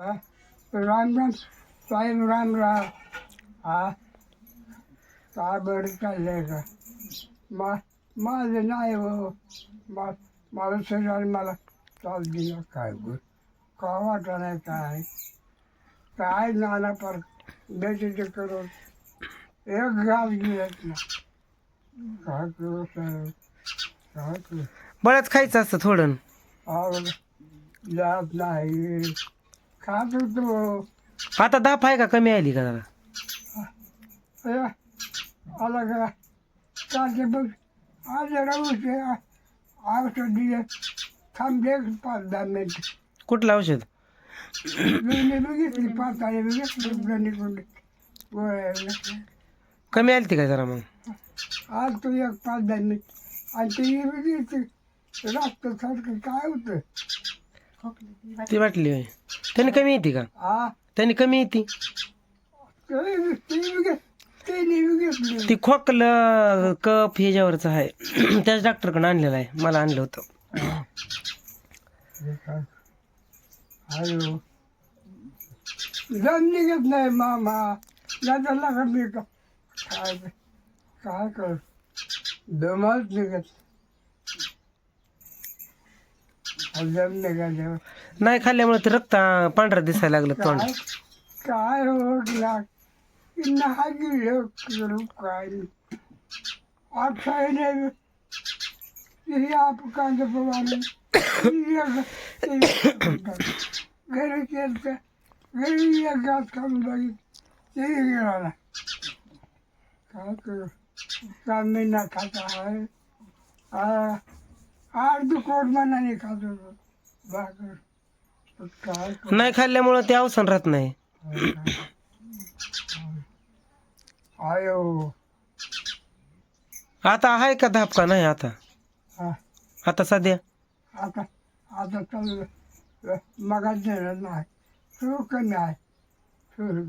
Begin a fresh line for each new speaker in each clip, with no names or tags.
राम राम साहेब राम राम. हा? काय बरं चाललंय का? मा माझं नाही हो. मा मला शरीराने मला चाल दिला. काय बर का वाटा नाही काय? काय नाना पर बेटीचे करून एक गाव गेलेत ना काय करू साहेब? काय करू?
बळच खायचं असतं थोडं.
आवड जात नाही. खात होतो
आता दाप आहे का कमी आली का जरा
आला का चालते बघ आज जरा उशीर औषध दिले थांबले पाच दहा मिनिट
कुठलं औषध
बघितली पाच बघितली गोळ्या
कमी आली ती का जरा मग
आज तो एक पाच दहा मिनिट आणि ते बघितली रक्त सारखं काय होतं
ती वाटली. होय. त्याने कमी येते का?
हा
त्याने कमी येते.
ते
खोकलं कफ ह्याच्यावरच आहे. त्याच डॉक्टरकडे आणलेलं आहे. मला आणलं होतं.
हॅलो. निघत नाही मामा. काय काय कर? दमच निघत
नाही खाल्ल्यामुळे ते रक्त पांढरा पांढरं दिसायला लागलं तोंड
काय काय होत नाही करू काय अक्षय नाही हे आप घरी केलं घरी एक घास खाऊन बघित ते गेला काय करू कामी ना खाता आहे आठ दुकोट मनाने खात होतो भाकर काय
नाही खाल्ल्यामुळं ते अवसान राहत नाही.
आयो.
आता आहे का धाप का नाही आता?
हा.
आता सध्या?
आता आता चाललं मगात देणार नाही. सुरू कमी आहे सुरू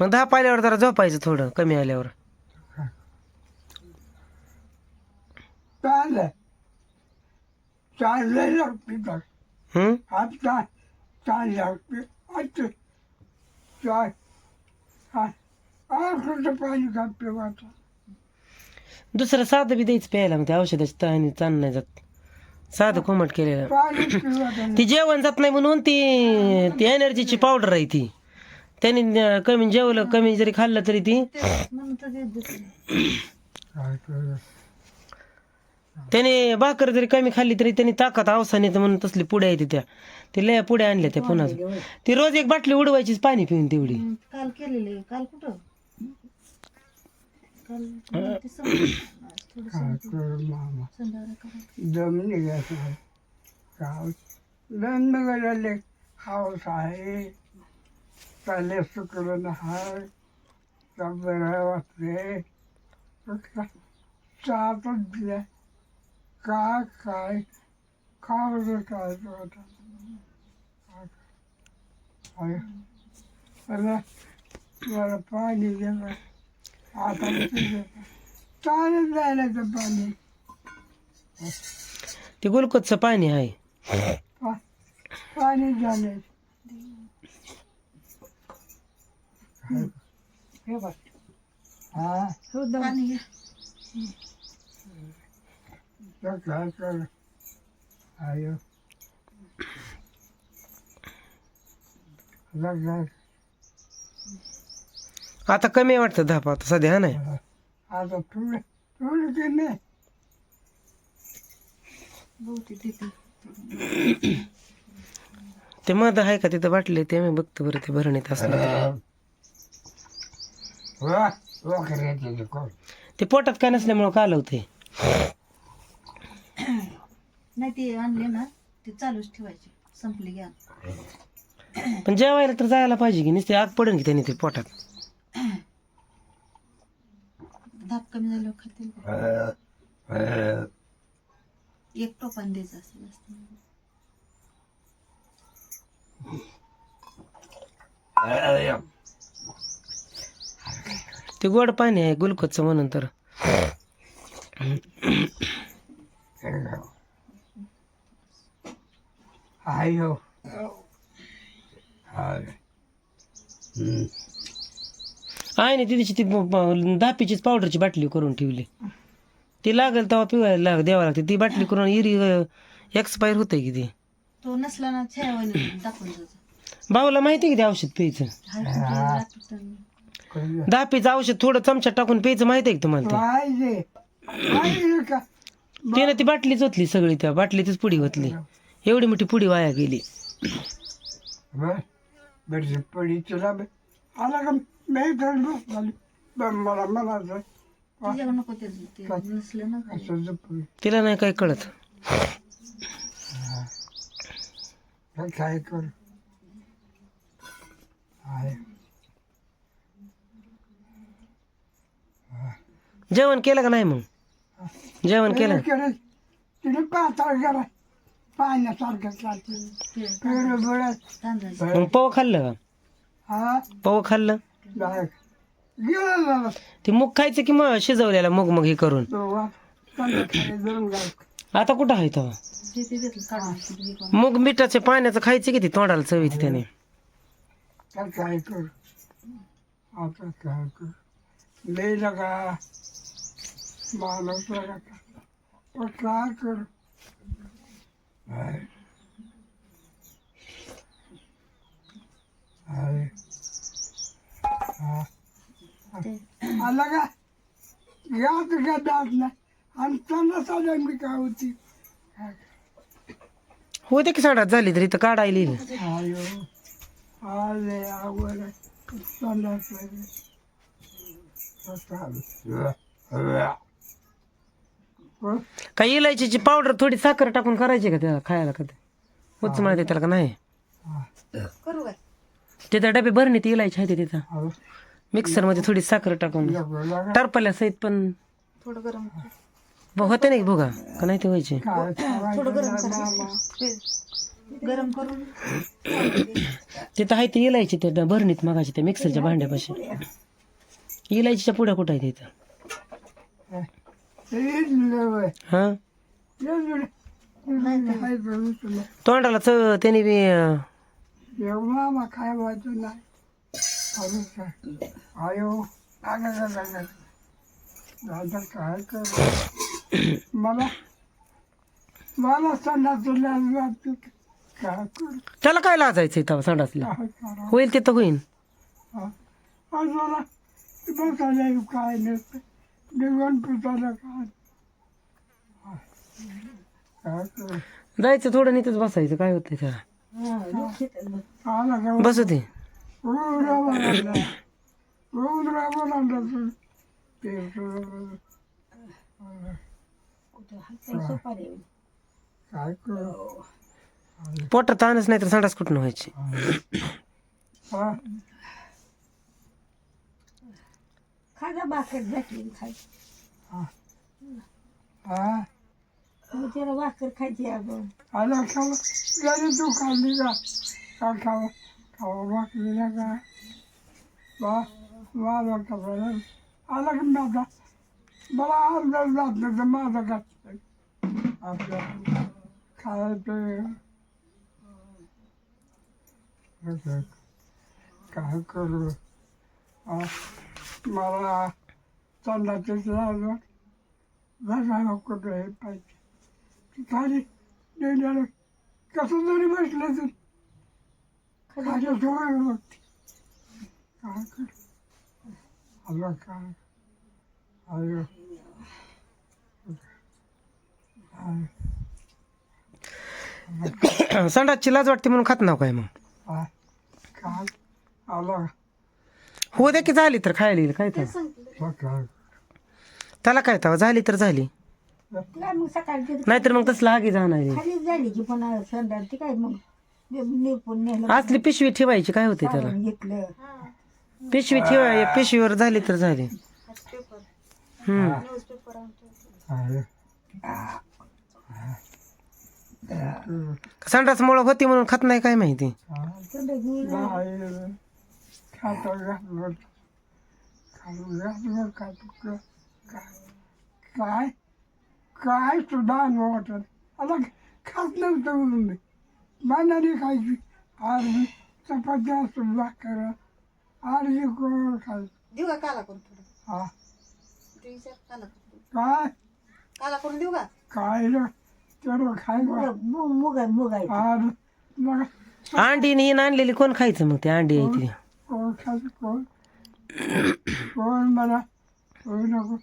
मग धाप आल्यावर जरा झोपायचं थोडं कमी आल्यावर.
लागते
हम्म
आज चाल चाल लागते आज चाल कुठं पाणी कापते वाचा
दुसरं साधं बी द्यायचं प्यायला मग ते औषधाची तहानी चांद नाही जात. साधं कोमट केलेलं.
पाणी
ती जेवण जात नाही म्हणून ती ती एनर्जीची पावडर आहे ती. त्याने कमी जेवलं कमी जरी खाल्लं तरी ती
काय
त्याने भाकर जरी कमी खाल्ली तरी त्यांनी ताकद अवसान येतं म्हणून तसली पुढे येते त्या. ते लय पुढे आणल्या त्या पुन्हा ती रोज एक बाटली उडवायचीच पाणी पिऊन तेवढी.
काल केलेले. काल कुठं? काल ते संपलं. थोडं संध्याकाळी. करा.
हाऊस आहे. हाय. बरं वाटते. चापच दिल्या काय काय? काय आता काय? मला मला पाणी दे बरं. आता चालत जायला तर पाणी.
ते गुलकोजचं पाणी आहे.
पा- पाणी झाले हा
पाणी
आता कमी वाटतं धाप आता सध्या नाही
आता तुला तुला
ते मध आहे का तिथं बाटले ते मी बघतो बरं ते भरणीत असलं
वा वा करायचं ते
पोटात काय नसल्यामुळं काल होते
नाही ते आणले ना ते चालूच ठेवायचे. संपले घ्या
पण जेवायला तर जायला पाहिजे की नुसते आग पडेल की त्याने ते पोटात.
धाप कमी झाल्यावर खातील का? एक टोपान द्यायचं असेल असतं
ते गोड पाणी आहे गुलकोजचं म्हणून तर.
हाय हो.
आहे. ना तिची ती दापीचीच पावडरची बाटली करून ठेवली. ती लागेल तेव्हा पिवायला लाग द्यावं लागते. ती बाटली करून इरी एक्सपायर होते की ती?
तो नसला ना छायावानी दाखवून जायचं
भाऊला माहिती आहे की ते औषध प्यायचं?
करूया.
दापीचं औषध थोडं चमच्यात टाकून प्यायचं माहिती आहे का तुम्हाला ते?
पाहिजे. पाहिजे का?
तिने ती बाटलीच होतली सगळी त्या बाटलीतच पुडी होतली एवढी मोठी पुडी वाया गेली.
बर बरं पडी तुला बे- आला का? नाही मला म्हणायचं
तुझ्याकडे नको ते ते नसलं ना काही.
असं जपून
तिला नाही काय कळत.
काय काय कर? आहे.
जेवण केलं का नाही मग? जेवण केलं.
केलं. तिने पातळ गेला पाण्यासारखं चालते
ते
पेरं बळत
तांदळाचं
मग पव खाल्लं का?
हा?
पव खाल्लं?
गेलं.
ते मूग खायचं की मग शिजवलेला मूग मग हे करून?
तो वा त्यांना खाली धरून घाल
आता कुठं आहे
ते हे.
मूग मिठाच्या पाण्याचं खायचं किती? तोंडाला चव येते त्याने.
तर काय कर? आता काय कर? लई लगा. माणूस लगा. पण काय कर. हा. आला का? दात नाही? आणि त्यांना साध्या मी काय होती?
होते की सांडात झाली तरी तर काढायली
आयो. आले आवड संडास
काय इलायचीची पावडर थोडी साखर टाकून करायची का त्याला खायला कधी होच माहिती त्याला का नाही?
करू काय
तिथं डबे भरणीत इलायची आहे ते तिथं. मिक्सरमध्ये थोडी साखर टाकून. टरपल्या सहित पण
थोडं गरम
होते नाही बघा का नाही ते व्हायचे?
थोडं गरम ते गरम करून.
तिथं आहे ते इलायची त्या भरणीत मगाची त्या मिक्सरच्या भांड्यापाशी. इलायचीच्या पुढ्या कुठं आहे तिथं? हा? तोंडाला चव त्याने बी अं,
मामा काय व्हायचं नाही अरे काय आयो दादा काय कर मला मला संडास काय कर
त्याला काय लाजायचं तेव्हा संडासला?
काय करा
होईल तिथं होईल
अजून मला बसायला येऊ काय नसतं निवण काय
जायचं थोडं नीतच बसायचं. काय होतंय त्याला?
आला का
बसू दे.
लागला ते काय कर
पोटात ताणच नाही तर संडास कुठून व्हायची?
हा.
खाजा भाकर भेटली खाय
हा
त्याला भाकर खायची अगं
आला खावा गाडी तू खाल्ली का का खावा खावा बाकलीला का वा वा वा खावा आला की माझा मला अर्धा जात नाही तर माझा का आपलं खायचं काय करू आ, मला संडाचे लागलं घराला कुठं हे पाहिजे खाली देण्याला कसं जरी बसलं तर खाली डोळ्याला बघते काय कर आलं काय आयो
संडासची लाज वाटते म्हणून खात नाव काय मग?
काय काय आलं.
हो दे की झाली तर खायला येईल काय तर. त्याला काय तर झाली तर झाली.
काय मग सकाळी ते
नाहीतर मग तसलं आगी जाणार आहे.
खालीच झाली की पण संध्याकाळी ती काय मग? निरपून नेलं.
असली पिशवी ठेवायची काय होते त्याला?
घेतलं.
पिशवी ठेवाय पिशवीवर झाली तर झाली. हम्म.
आहे.
संडासमुळं होती म्हणून खात नाही काय माहिती?
खातो घातलं खाऊन घातलं खातो काय? काय सुद्धा अनुभव वाटत आता खात नव्हतं म्हणून मी मनाने खायची अर्धी चपात्या सुद्धा भाकर अर्धी कोण खायची
देऊ का काला करून थोडं
हा
ते विचार काला करून
काय
काला करून देऊ का
काय रे तेवढं खाय
मुग मुग
आहे आर मग
अंडी नाही आणलेली कोण खायचं मग ते अंडी आहे ती
कोण खायचं कोण कोण मला होऊ नको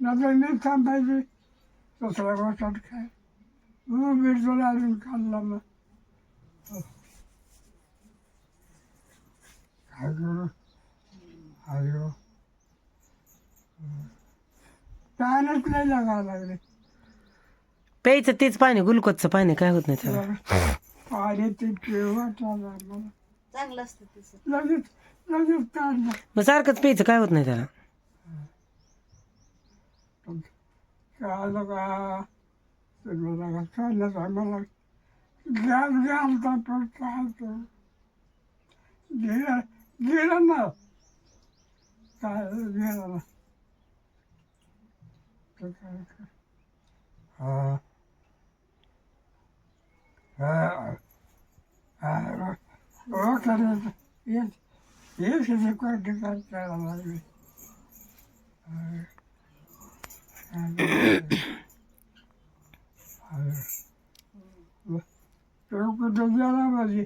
नंतर मी थांबायची दुसऱ्या गोष्टात काय मग मिरचूला अजून खाल्ला मग काय करू अयो पॅनच नाही लागायला लागले
प्यायचं तेच पाणी ग्लुकोजचं पाणी काय होत नाही त्याला.
पाणी ते पिवळा मला
चांगलं असतं तसं
लगेच लगेच काढलं
मग सारखंच प्यायचं काय होत नाही त्याला
कळालं का तुम्हाला का चाललं आम्हाला गॅस घालता पण चालतो गेलं गेलं ना काय गेलं ना तर काय कर हा हा हा Rockland is usually quite different from Madrid. लोक दुनियाला माझी